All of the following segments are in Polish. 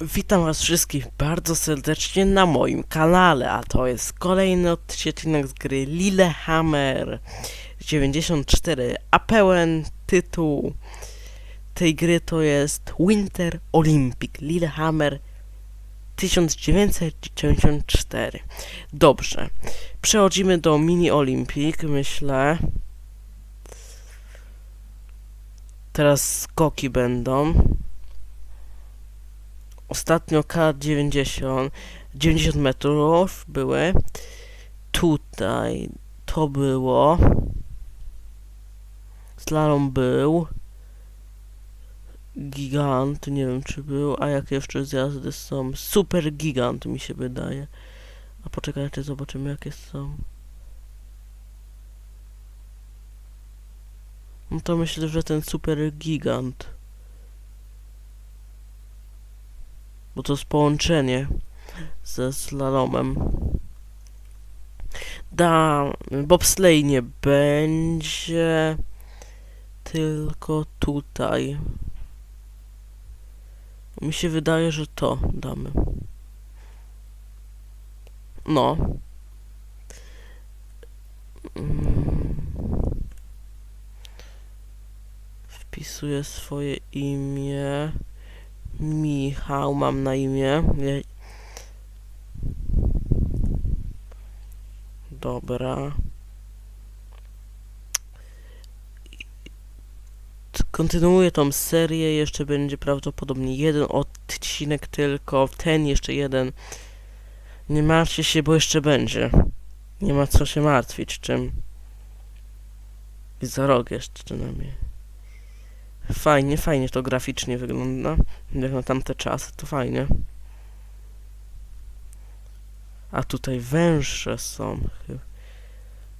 Witam was wszystkich bardzo serdecznie na moim kanale, a to jest kolejny odcinek z gry Lillehammer 94, a pełen tytuł tej gry to jest Winter Olympic Lillehammer 1994. Dobrze, przechodzimy do Mini Olympic, myślę. Teraz skoki będą. Ostatnio K90 90 metrów były. Tutaj to było. Slalom był. Gigant, nie wiem czy był, a jakie jeszcze zjazdy są? Super gigant mi się wydaje. A poczekajcie, zobaczymy jakie są. No to myślę, że ten super gigant. Bo to jest połączenie ze slalomem. Da, bobsleigh nie będzie, tylko tutaj. Mi się wydaje, że to damy. No. Mm. Wpisuję swoje imię. Michał mam na imię. Dobra. Kontynuuję tą serię. Jeszcze będzie prawdopodobnie jeden odcinek tylko. Ten jeszcze jeden. Nie martwcie się, bo jeszcze będzie. Nie ma co się martwić czym. I za rok jeszcze przynajmniej. Fajnie, fajnie to graficznie wygląda. Jak na tamte czasy, to fajnie. A tutaj węższe są.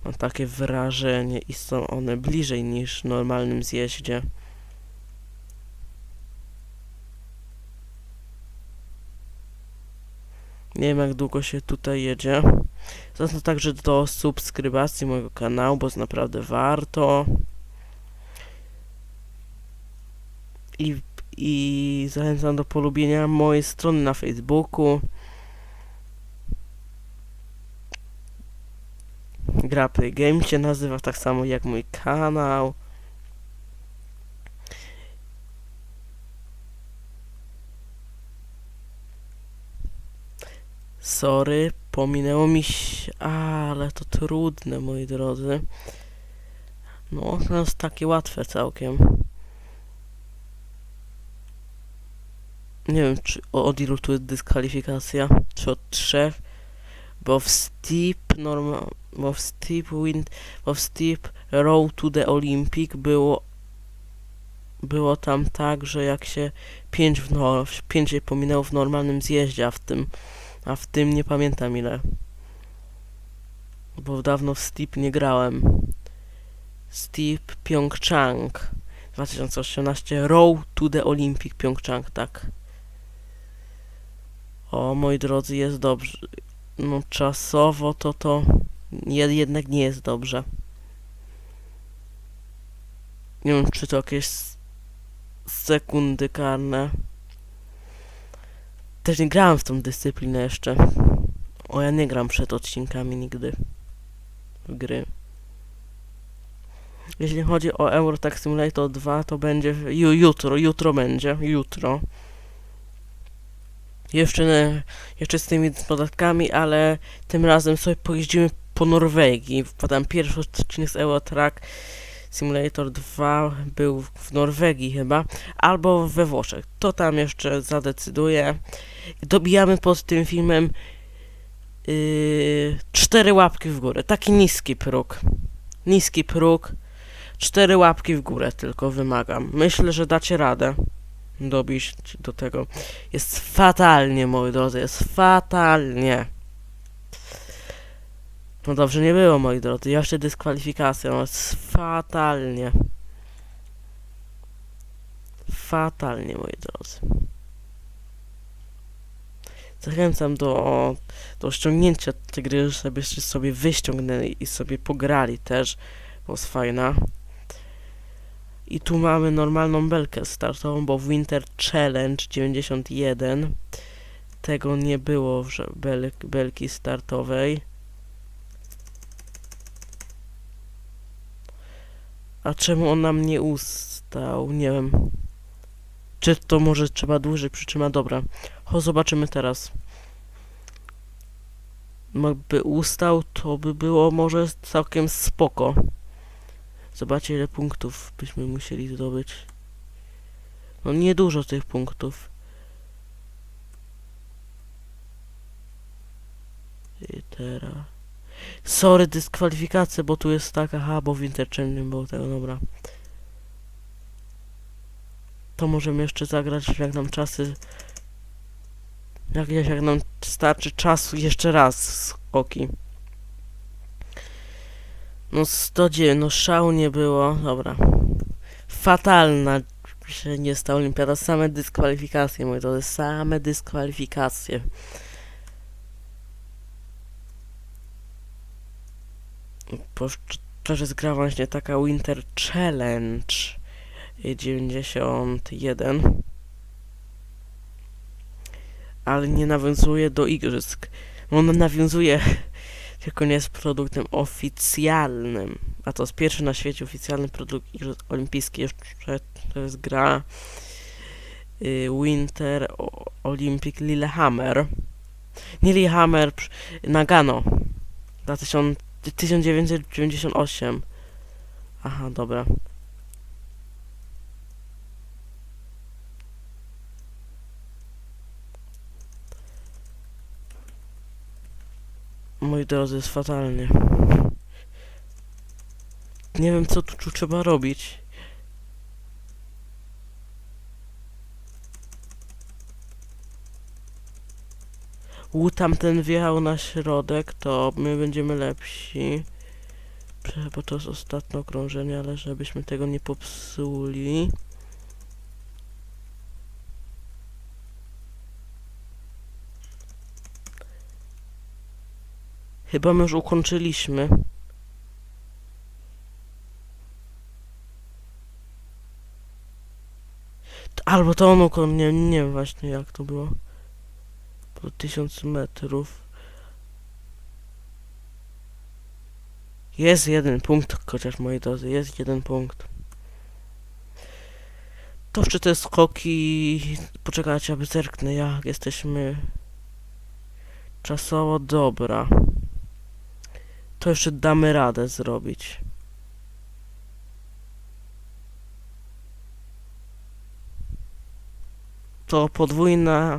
Mam takie wrażenie i są one bliżej niż w normalnym zjeździe. Nie wiem jak długo się tutaj jedzie. Zachęcam także do subskrybacji mojego kanału, bo jest naprawdę warto. I, i zachęcam do polubienia mojej strony na Facebooku. Gra Play Game się nazywa tak samo jak mój kanał. Sorry, pominęło mi się, ale to trudne, moi drodzy. No, to jest takie łatwe całkiem. Nie wiem, czy od ilu tu jest dyskwalifikacja, czy od trzech, bo w Steep norma, bo w Steep Wind, bo w Steep Road to the Olympic było było tam tak, że jak się pięć, w no, pięć się pominęło w normalnym zjeździe, a w tym a w tym nie pamiętam ile. Bo dawno w Steep nie grałem. Steep Pyeongchang 2018 Road to the Olympic Pyeongchang, tak. O, moi drodzy, jest dobrze. No, czasowo to to jed- jednak nie jest dobrze. Nie wiem, czy to jakieś sekundy karne. Też nie grałem w tą dyscyplinę jeszcze. O, ja nie gram przed odcinkami nigdy w gry. Jeśli chodzi o Euro Truck Simulator 2, to będzie jutro, jutro będzie, jutro. Jeszcze, jeszcze z tymi podatkami, ale tym razem sobie pojeździmy po Norwegii. Wpadam pierwszy odcinek z Euro Truck Simulator 2 był w Norwegii chyba, albo we Włoszech. To tam jeszcze zadecyduję. Dobijamy pod tym filmem yy, cztery łapki w górę. Taki niski próg. Niski próg. Cztery łapki w górę tylko wymagam. Myślę, że dacie radę dobić do tego. Jest fatalnie, moi drodzy, jest fatalnie. No dobrze nie było, moi drodzy. Jeszcze dyskwalifikacja, no jest fatalnie. Fatalnie, moi drodzy. Zachęcam do, do ściągnięcia tej gry, żebyście sobie wyściągnęli i sobie pograli też, bo jest fajna. I tu mamy normalną belkę startową, bo Winter Challenge 91 tego nie było w bel, belki startowej. A czemu on nam nie ustał? Nie wiem. Czy to może trzeba dłużej przytrzymać? Dobra. Ho, zobaczymy teraz. Jakby ustał, to by było może całkiem spoko. Zobaczcie ile punktów byśmy musieli zdobyć. No niedużo tych punktów. I teraz... Sorry, dyskwalifikacja, bo tu jest taka, aha, bo w Interchanging było tego, dobra. To możemy jeszcze zagrać, jak nam czasy... Jak, jak jak nam starczy czasu, jeszcze raz skoki. No 109, no szału nie było, dobra. Fatalna, że nie jest ta olimpiada, same dyskwalifikacje, moi drodzy, same dyskwalifikacje. Bo to jest gra właśnie taka Winter Challenge y, 91 ale nie nawiązuje do igrzysk. Ona nawiązuje, tylko nie jest produktem oficjalnym. A to jest pierwszy na świecie oficjalny produkt igrzysk olimpijskich. Jeszcze to jest gra y, Winter Olympic Lillehammer. Lillehammer, Nagano. 2000, 1998. Aha, dobra. Moi drodzy, jest fatalnie. Nie wiem, co tu, tu trzeba robić. U tamten wjechał na środek, to my będziemy lepsi. Bo to jest ostatnie okrążenie, ale żebyśmy tego nie popsuli. Chyba my już ukończyliśmy. Albo to on ukon... Nie, nie wiem właśnie jak to było. Po tysiąc metrów. Jest jeden punkt, chociaż moi drodzy, jest jeden punkt. To jeszcze te skoki... Poczekajcie, aby zerknę jak jesteśmy... Czasowo dobra. To jeszcze damy radę zrobić. To podwójna...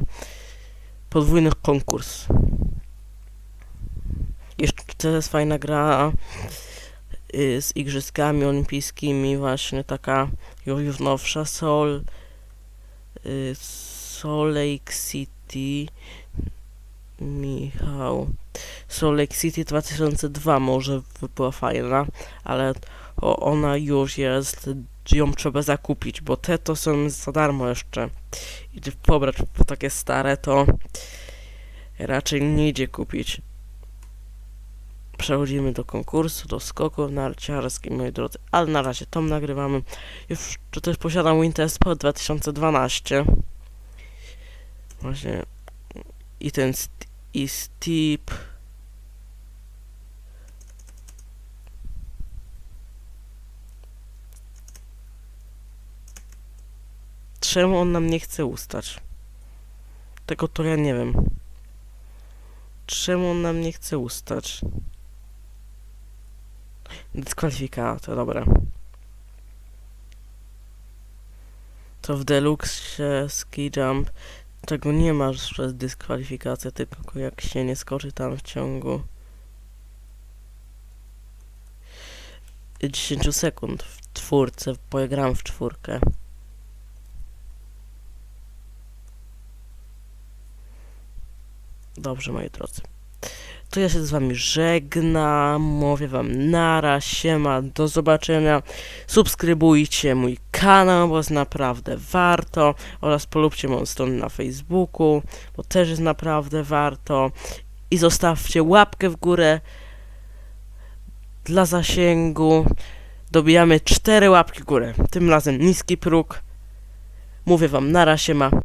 Podwójny konkurs. Jeszcze jest fajna gra y, z igrzyskami olimpijskimi, właśnie taka już, już nowsza, Sol, y, Lake City, Michał, Sol Lake City 2002 może by była fajna, ale ona już jest, ją trzeba zakupić, bo te to są za darmo jeszcze i pobrać, bo takie stare to raczej nie idzie kupić. Przechodzimy do konkursu, do skoków narciarskich, moi drodzy. Ale na razie tą nagrywamy. Już też posiadam Winter Sport 2012. Właśnie. I ten st- i Steep. Czemu on nam nie chce ustać? Tego to ja nie wiem. Czemu on nam nie chce ustać? Dyskwalifikacja, dobra. To w Deluxe Ski Jump tego nie masz przez dyskwalifikację, tylko jak się nie skoczy tam w ciągu 10 sekund w czwórce, bo ja gram w czwórkę. Dobrze, moi drodzy. To ja się z wami żegnam, mówię wam nara, siema, do zobaczenia. Subskrybujcie mój kanał, bo jest naprawdę warto oraz polubcie moją stronę na Facebooku, bo też jest naprawdę warto. I zostawcie łapkę w górę dla zasięgu. Dobijamy cztery łapki w górę. Tym razem niski próg. Mówię wam nara, siema.